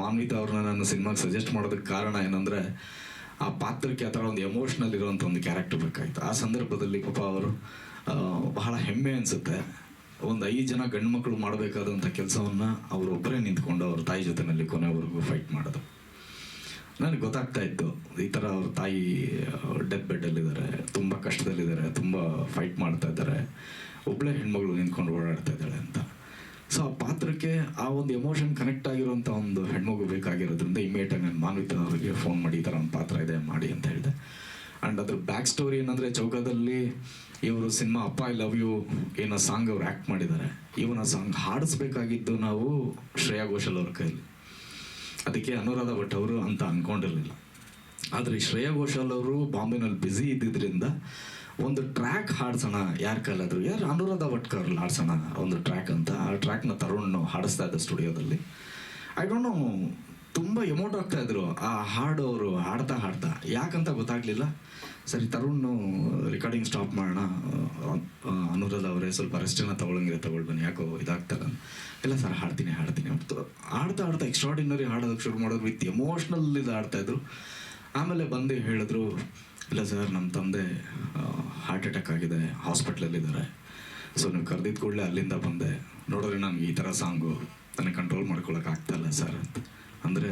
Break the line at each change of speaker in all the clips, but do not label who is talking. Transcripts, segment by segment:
ಮಾನ್ವಿತಾ ಅವ್ರನ್ನ ನಾನು ಸಿನಿಮಾಗೆ ಸಜೆಸ್ಟ್ ಮಾಡೋದಕ್ಕೆ ಕಾರಣ ಏನಂದರೆ, ಆ ಪಾತ್ರಕ್ಕೆ ಆ ಥರ ಒಂದು ಎಮೋಷ್ನಲ್ ಇರುವಂಥ ಒಂದು ಕ್ಯಾರೆಕ್ಟರ್ ಬೇಕಾಗಿತ್ತು ಆ ಸಂದರ್ಭದಲ್ಲಿ ಪಾಪ ಅವರು ಬಹಳ ಹೆಮ್ಮೆ ಅನಿಸುತ್ತೆ. ಒಂದು ಐದು ಜನ ಗಂಡು ಮಕ್ಕಳು ಮಾಡಬೇಕಾದಂಥ ಕೆಲಸವನ್ನು ಅವರೊಬ್ಬರೇ ನಿಂತ್ಕೊಂಡು ಅವ್ರ ತಾಯಿ ಜೊತೆನಲ್ಲಿ ಕೊನೆವರೆಗೂ ಫೈಟ್ ಮಾಡೋದು. ನನಗೆ ಗೊತ್ತಾಗ್ತಾ ಇತ್ತು, ಈ ಥರ ಅವ್ರ ತಾಯಿ ಡೆತ್ ಬೆಡ್ಡಲ್ಲಿದ್ದಾರೆ ತುಂಬ ಕಷ್ಟದಲ್ಲಿದ್ದಾರೆ, ತುಂಬ ಫೈಟ್ ಮಾಡ್ತಾ ಇದ್ದಾರೆ ಒಬ್ಬಳೇ ಹೆಣ್ಮಗಳು ನಿಂತ್ಕೊಂಡು ಓಡಾಡ್ತಾ ಇದ್ದಾಳೆ ಅಂತ. ಸೊ ಆ ಪಾತ್ರಕ್ಕೆ ಆ ಒಂದು ಎಮೋಷನ್ ಕನೆಕ್ಟ್ ಆಗಿರುವಂಥ ಒಂದು ಹೆಣ್ಮಗು ಬೇಕಾಗಿರೋದ್ರಿಂದ ಇಮಿಡಿಯೇಟಾಗಿ ನಾನು ಮಾನ್ವಿತ ಅವರಿಗೆ ಫೋನ್ ಮಾಡಿ ಈ ಥರ ಒಂದು ಪಾತ್ರ ಇದೆ ಮಾಡಿ ಅಂತ ಹೇಳಿದೆ. ಆ್ಯಂಡ್ ಅದ್ರ ಬ್ಯಾಕ್ ಸ್ಟೋರಿ ಏನಂದರೆ ಚೌಕದಲ್ಲಿ ಇವರು ಸಿನಿಮಾ ಅಪ್ಪ ಐ ಲವ್ ಯು ಏನೋ ಸಾಂಗ್ ಅವ್ರು ಆ್ಯಕ್ಟ್ ಮಾಡಿದ್ದಾರೆ. ಇವನ ಸಾಂಗ್ ಹಾಡಿಸ್ಬೇಕಾಗಿದ್ದು ನಾವು ಶ್ರೇಯಾ ಘೋಷಲ್ ಅವ್ರ ಕೈಯಲ್ಲಿ. ಅದಕ್ಕೆ ಅನುರಾಧ ಭಟ್ ಅವರು ಅಂತ ಅಂದ್ಕೊಂಡಿರಲಿಲ್ಲ ಆದರೆ ಶ್ರೇಯಾ ಘೋಷಾಲ್ ಅವರು ಬಾಂಬೆನಲ್ಲಿ ಬ್ಯುಸಿ ಇದ್ದಿದ್ರಿಂದ ಒಂದು ಟ್ರ್ಯಾಕ್ ಹಾಡ್ಸೋಣ ಯಾರ ಕೈಲಾದ್ರು, ಯಾರು ಅನುರಾಧ ಭಟ್ಕರ್ ಹಾಡ್ಸೋಣ ಒಂದು ಟ್ರ್ಯಾಕ್ ಅಂತ ಟ್ರ್ಯಾಕ್ನ ತರುಣ್ ಹಾಡಿಸ್ತಾ ಇದ್ದ ಸ್ಟುಡಿಯೋದಲ್ಲಿ. ಐ ಡೋಂಟ್ ನೋ ತುಂಬ ಎಮೋಟ್ ಆಗ್ತಾ ಇದ್ರು ಆ ಹಾಡು ಅವರು ಹಾಡ್ತಾ ಹಾಡ್ತಾ. ಯಾಕಂತ ಗೊತ್ತಾಗ್ಲಿಲ್ಲ. ಸರಿ, ತರುಣ್ ರೆಕಾರ್ಡಿಂಗ್ ಸ್ಟಾಪ್ ಮಾಡೋಣ. ಅನುರಾಧ ಅವರೇ ಸ್ವಲ್ಪ ರೆಸ್ಟನ್ನ ತಗೊಳಂಗಿದೆ ತಗೊಳ್ ಬನ್ನಿ. ಯಾಕೋ ಇದಾಗ್ತಲ್ಲ ಇಲ್ಲ ಸರ್, ಹಾಡ್ತೀನಿ ಹಾಡ್ತೀನಿ ಹಾಡ್ತಾ ಹಾಡ್ತಾ ಎಕ್ಸ್ಟ್ರಾಡಿನರಿ ಹಾಡೋದಕ್ಕೆ ಶುರು ಮಾಡೋದು ವಿತ್ ಎಮೋಷ್ನಲ್ ಇದು ಆಡ್ತಾ ಇದ್ರು. ಆಮೇಲೆ ಬಂದು ಹೇಳಿದ್ರು, ಇಲ್ಲ ಸರ್ ನಮ್ಮ ತಂದೆ ಹಾರ್ಟ್ ಅಟ್ಯಾಕ್ ಆಗಿದೆ, ಹಾಸ್ಪಿಟ್ಲಲ್ಲಿದ್ದಾರೆ. ಸೊ ನೀವು ಕರೆದಿದ್ದ ಕೂಡಲೇ ಅಲ್ಲಿಂದ ಬಂದೆ. ನೋಡಿದ್ರೆ ನನಗೆ ಈ ಥರ ಸಾಂಗು ನನಗೆ ಕಂಟ್ರೋಲ್ ಮಾಡ್ಕೊಳಕ್ಕೆ ಆಗ್ತಾಯಿಲ್ಲ ಸರ್ ಅಂತ. ಅಂದರೆ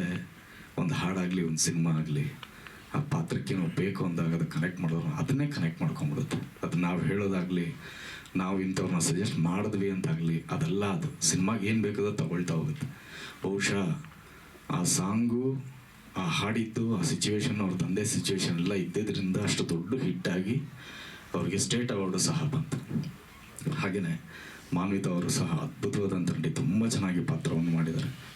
ಒಂದು ಹಾಡಾಗಲಿ, ಒಂದು ಸಿನಿಮಾ ಆಗಲಿ, ಆ ಪಾತ್ರಕ್ಕೆ ನಾವು ಬೇಕು ಅಂದಾಗ ಅದು ಕನೆಕ್ಟ್ ಮಾಡೋರು ಅದನ್ನೇ ಕನೆಕ್ಟ್ ಮಾಡ್ಕೊಂಬಿಡುತ್ತೆ ಅದು ನಾವು ಹೇಳೋದಾಗಲಿ, ನಾವು ಇಂಥವ್ರನ್ನ ಸಜೆಸ್ಟ್ ಮಾಡಿದ್ವಿ ಅಂತಾಗಲಿ, ಅದೆಲ್ಲ ಅದು. ಸಿನಿಮಾಗೆ ಏನು ಬೇಕದ ತಗೊಳ್ತಾ ಹೋಗುತ್ತೆ. ಬಹುಶಃ ಆ ಸಾಂಗು, ಆ ಹಾಡಿದ್ದು, ಆ ಸಿಚುವೇಶನ್ ಅವ್ರ ತಂದೆ ಸಿಚುವೇಶನ್ ಎಲ್ಲ ಇದ್ದಿದ್ದರಿಂದ ಅಷ್ಟು ದೊಡ್ಡ ಹಿಟ್ಟಾಗಿ ಅವ್ರಿಗೆ ಸ್ಟೇಟ್ ಅವಾರ್ಡು ಸಹ ಬಂತು. ಹಾಗೆಯೇ ಮಾನ್ವಿತಾ ಅವರು ಸಹ ಅದ್ಭುತವಾದಂಥ ನಟಿ ತುಂಬ ಚೆನ್ನಾಗಿ ಪಾತ್ರವನ್ನು ಮಾಡಿದ್ದಾರೆ.